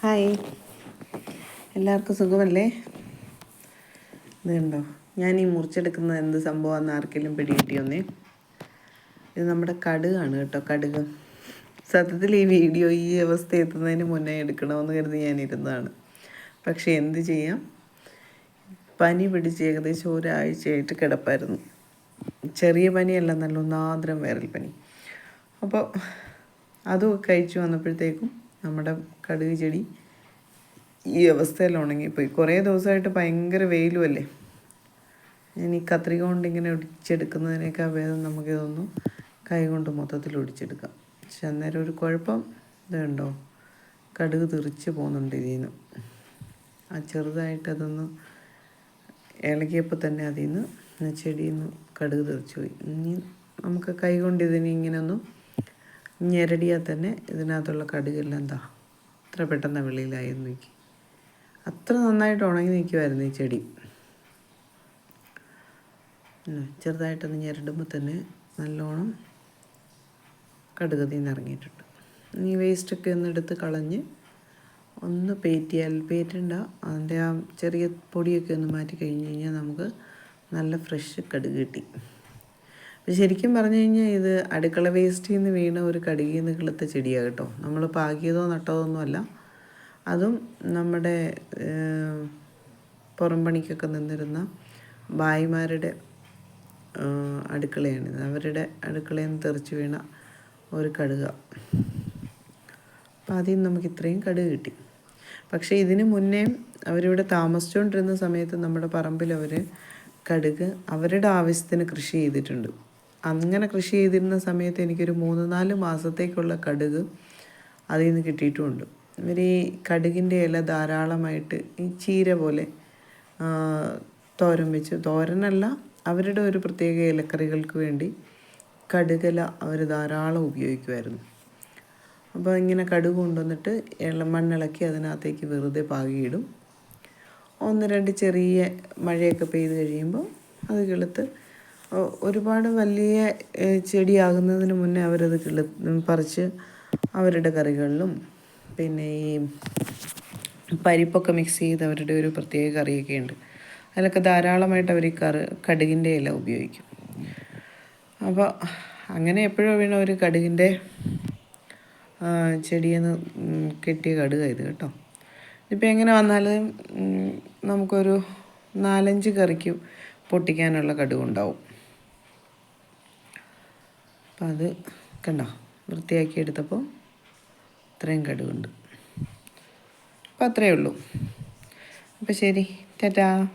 Hi. എല്ലാവർക്കും സുഖമല്ലേ? ഇതുണ്ടോ ഞാൻ ഈ മുറിച്ചെടുക്കുന്നത് എന്ത് സംഭവമാണെന്ന് ആർക്കെങ്കിലും പിടികിട്ടിയൊന്നേ. ഇത് നമ്മുടെ കടുകാണ് കേട്ടോ കടുക്. സത്യത്തിൽ ഈ വീഡിയോ ഈ അവസ്ഥ എത്തുന്നതിന് മുന്നേ എടുക്കണമെന്ന് കരുതി ഞാൻ ഇരുന്നതാണ് പക്ഷേ എന്ത് ചെയ്യാം? പനി പിടിച്ച് ഏകദേശം ഒരാഴ്ചയായിട്ട് കിടപ്പായിരുന്നു. ചെറിയ പനിയല്ല നല്ല ഒന്നാന്തരം വൈറൽ പനി. അപ്പോൾ അതും കഴിച്ചു വന്നപ്പോഴത്തേക്കും നമ്മുടെ കടുക് ചെടി ഈ അവസ്ഥയിൽ ഉണങ്ങിപ്പോയി. കുറേ ദിവസമായിട്ട് ഭയങ്കര വെയിലുമല്ലേ ഞാൻ ഈ കത്രിക കൊണ്ട് ഇങ്ങനെ ഒടിച്ചെടുക്കുന്നതിനേക്കാൾ ഭേദം നമുക്കിതൊന്നും കൈ കൊണ്ട് മൊത്തത്തിൽ ഒടിച്ചെടുക്കാം. പക്ഷെ അന്നേരം ഒരു കുഴപ്പം ഇതുണ്ടോ? കടുക് തെറിച്ച് പോകുന്നുണ്ട് ഇതിൽ നിന്ന്. ആ ചെറുതായിട്ട് അതൊന്ന് ഇളകിയപ്പോൾ തന്നെ അതിൽ നിന്ന് ചെടിയിൽ നിന്ന് കടുക് തെറിച്ച് പോയി. ഇനി നമുക്ക് കൈ കൊണ്ട് ഇതിനെ ഇങ്ങനെ ഒന്ന് ഞെരടിയാൽ തന്നെ ഇതിനകത്തുള്ള കടുകെല്ലാം എന്താ അത്ര പെട്ടെന്ന് വെളിയിലായി നിൽക്കി അത്ര നന്നായിട്ട് ഉണങ്ങി നിൽക്കുമായിരുന്നു ഈ ചെടി. ചെറുതായിട്ടൊന്ന് ഞെരടുമ്പോൾ തന്നെ നല്ലോണം കടുകതി നിന്ന് ഇറങ്ങിയിട്ടുണ്ട് ഈ വേസ്റ്റൊക്കെ ഒന്ന് എടുത്ത് കളഞ്ഞ് ഒന്ന് പേറ്റിയാൽ പേറ്റണ്ട അതിന്റെ ആ ചെറിയ പൊടിയൊക്കെ ഒന്ന് മാറ്റി കഴിഞ്ഞ് കഴിഞ്ഞാൽ നമുക്ക് നല്ല ഫ്രഷ് കടുക് കിട്ടി. ശരിക്കും പറഞ്ഞു കഴിഞ്ഞാൽ ഇത് അടുക്കള വേസ്റ്റിൽ നിന്ന് വീണ ഒരു കടുകിൽ നിന്ന് കിളുത്ത ചെടിയാണ് കേട്ടോ. നമ്മൾ പാകിയതോ നട്ടതോ ഒന്നുമല്ല അതും നമ്മുടെ പുറംപണിക്കൊക്കെ നിന്നിരുന്ന ഭായിമാരുടെ അടുക്കളയാണ് അവരുടെ അടുക്കളയിൽ നിന്ന് തെറിച്ച് വീണ ഒരു കടുക. അപ്പം നിന്ന് നമുക്ക് ഇത്രയും കടുക് കിട്ടി. പക്ഷേ ഇതിന് മുന്നേ അവരിവിടെ താമസിച്ചുകൊണ്ടിരുന്ന സമയത്ത് നമ്മുടെ പറമ്പിൽ അവർ കടുക് അവരുടെ ആവശ്യത്തിന് കൃഷി ചെയ്തിട്ടുണ്ട്. അങ്ങനെ കൃഷി ചെയ്തിരുന്ന സമയത്ത് എനിക്കൊരു മൂന്ന് നാല് മാസത്തേക്കുള്ള കടുക് അതിൽ നിന്ന് കിട്ടിയിട്ടുമുണ്ട് ഇവർ ഈ കടുകിന്റെ ഇല ധാരാളമായിട്ട് ഈ ചീര പോലെ തോരൻ വെച്ച് തോരനല്ല അവരുടെ ഒരു പ്രത്യേക ഇലക്കറികൾക്ക് വേണ്ടി കടുകല അവർ ധാരാളം ഉപയോഗിക്കുമായിരുന്നു അപ്പോൾ ഇങ്ങനെ കടുക് കൊണ്ടുവന്നിട്ട് ഇള മണ്ണിളക്കി അതിനകത്തേക്ക് വെറുതെ പാകിയിടും. ഒന്ന് രണ്ട് ചെറിയ മഴയൊക്കെ പെയ്ത് കഴിയുമ്പോൾ അത് കിളുത്ത് ഒരുപാട് വലിയ ചെടിയാകുന്നതിന് മുന്നേ അവരത് കിള പറിച്ച് അവരുടെ കറികളിലും പിന്നെ ഈ പരിപ്പൊക്കെ മിക്സ് ചെയ്ത് അവരുടെ ഒരു പ്രത്യേക കറിയൊക്കെ ഉണ്ട്. അതിലൊക്കെ ധാരാളമായിട്ട് അവർ ഈ കറി കടുകിന്റെ ഇല ഉപയോഗിക്കും. അപ്പോൾ അങ്ങനെ എപ്പോഴും വീണ ഒരു കടുകിന്റെ ചെടിയിൽ നിന്ന് കെട്ടിയ കടുക ഇത് കേട്ടോ. ഇതിപ്പോൾ എങ്ങനെ വന്നാലും നമുക്കൊരു നാലഞ്ച് കറിക്ക് പൊട്ടിക്കാനുള്ള കടുകുണ്ടാവും. അപ്പം അത് കണ്ടോ? വൃത്തിയാക്കി എടുത്തപ്പോൾ ഇത്രയും കടുകുണ്ട്. അപ്പം അത്രയേ ഉള്ളൂ. അപ്പം ശരി. ടാറ്റാ.